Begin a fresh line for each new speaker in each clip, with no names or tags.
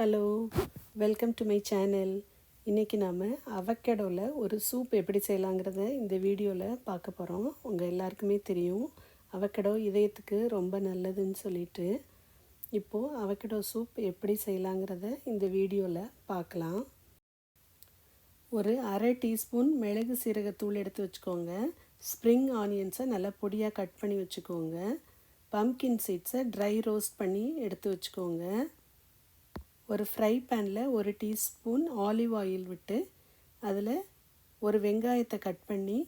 Hello welcome to my channel. இன்றைக்கி நாம் அவக்கேடோவில் ஒரு சூப் எப்படி செய்யலாங்கிறத இந்த வீடியோவில் பார்க்க போகிறோம் உங்கள் எல்லாருக்குமே தெரியும். அவக்கடோ இதயத்துக்கு ரொம்ப நல்லதுன்னு சொல்லிட்டு இப்போது அவக்கடோ சூப் எப்படி செய்யலாங்கிறத இந்த வீடியோவில் பார்க்கலாம். ஒரு அரை டீஸ்பூன் மிளகு சீரகத்தூள் எடுத்து வச்சுக்கோங்க. ஸ்ப்ரிங் ஆனியன்ஸை நல்லா பொடியாக கட் பண்ணி வச்சுக்கோங்க. பம்கின் சீட்ஸை ட்ரை ரோஸ்ட் பண்ணி எடுத்து வச்சுக்கோங்க. ஒரு ஃப்ரை பேனில் ஒரு டீஸ்பூன் ஆலிவ் ஆயில் விட்டு அதில் ஒரு வெங்காயத்தை கட் பண்ணி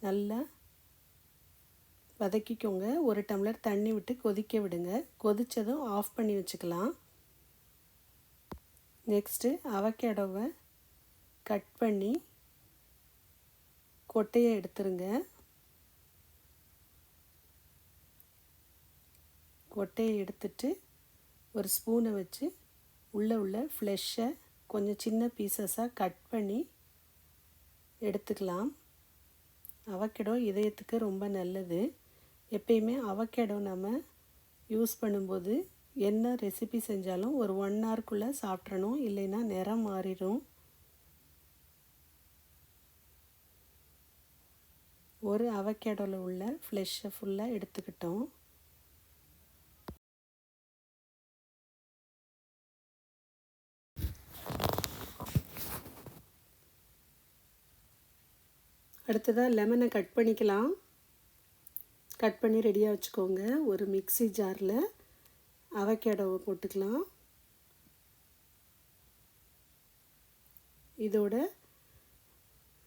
நல்லா வதக்கிக்கோங்க. ஒரு டம்ளர் தண்ணி விட்டு கொதிக்க விடுங்க. கொதித்ததும் ஆஃப் பண்ணி வச்சுக்கலாம். நெக்ஸ்ட்டு அவக்கேடோவை கட் பண்ணி கொட்டையை எடுத்துருங்க. கொட்டையை எடுத்துட்டு ஒரு ஸ்பூனை வச்சு உள்ளே உள்ள ஃப்ளெஷ்ஷை கொஞ்சம் சின்ன பீசஸாக கட் பண்ணி எடுத்துக்கலாம். அவக்கேடோ இதயத்துக்கு ரொம்ப நல்லது. எப்பயுமே அவக்கேடோ நம்ம யூஸ் பண்ணும்போது என்ன ரெசிபி செஞ்சாலும் ஒரு ஒன் ஹவர்க்குள்ளே சாப்பிட்றணும் இல்லைன்னா நிறம் மாறிடும். ஒரு அவக்கேடோவில் உள்ள ஃப்ளெஷ்ஷை ஃபுல்லாக எடுத்துக்கிட்டோம். அடுத்ததாக லெமனை கட் பண்ணிக்கலாம். கட் பண்ணி ரெடியாக வச்சுக்கோங்க. ஒரு மிக்சி ஜாரில் அவக்கேடோவை போட்டுக்கலாம். இதோட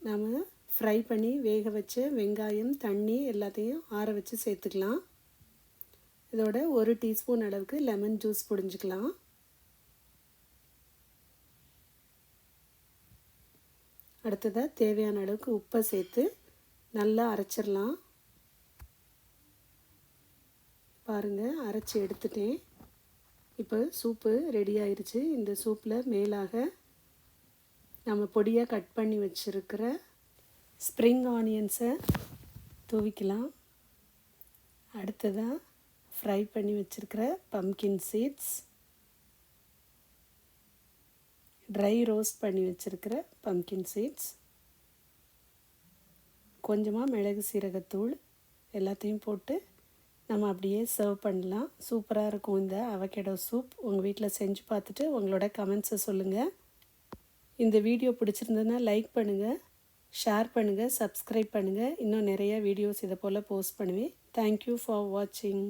நாம் ஃப்ரை பண்ணி வேக வச்ச வெங்காயம் தண்ணி எல்லாத்தையும் ஆற வச்சு சேர்த்துக்கலாம். இதோட ஒரு டீஸ்பூன் அளவுக்கு லெமன் ஜூஸ் புடிஞ்சிக்கலாம். அடுத்ததாக தேவையான அளவுக்கு உப்பை சேர்த்து நல்லா அரைச்சிடலாம். பாருங்கள் அரைச்சி எடுத்துட்டேன். இப்போ சூப்பு ரெடி ஆயிடுச்சு இந்த சூப்பில் மேலாக நம்ம பொடியாக கட் பண்ணி வச்சுருக்கிற ஸ்ப்ரிங் ஆனியன்ஸை தூவிக்கலாம். அடுத்ததாக ஃப்ரை பண்ணி வச்சுருக்கிற பம்கின் சீட்ஸ் ட்ரை ரோஸ்ட் பண்ணி வச்சுருக்கிற பம்கின் சீட்ஸ் கொஞ்சமாக மிளகு சீரகத்தூள் எல்லாத்தையும் போட்டு நம்ம அப்படியே சர்வ் பண்ணலாம். சூப்பராக இருக்கும் இந்த அவகேடோ சூப் உங்கள் வீட்டில் செஞ்சு பார்த்துட்டு உங்களோட கமெண்ட்ஸை சொல்லுங்கள் இந்த வீடியோ பிடிச்சிருந்ததுன்னா லைக் பண்ணுங்கள் ஷேர் பண்ணுங்கள் சப்ஸ்கிரைப் பண்ணுங்கள் இன்னும் நிறைய வீடியோஸ் இதை போல் போஸ்ட் பண்ணுவேன். தேங்க்யூ ஃபார் வாட்சிங்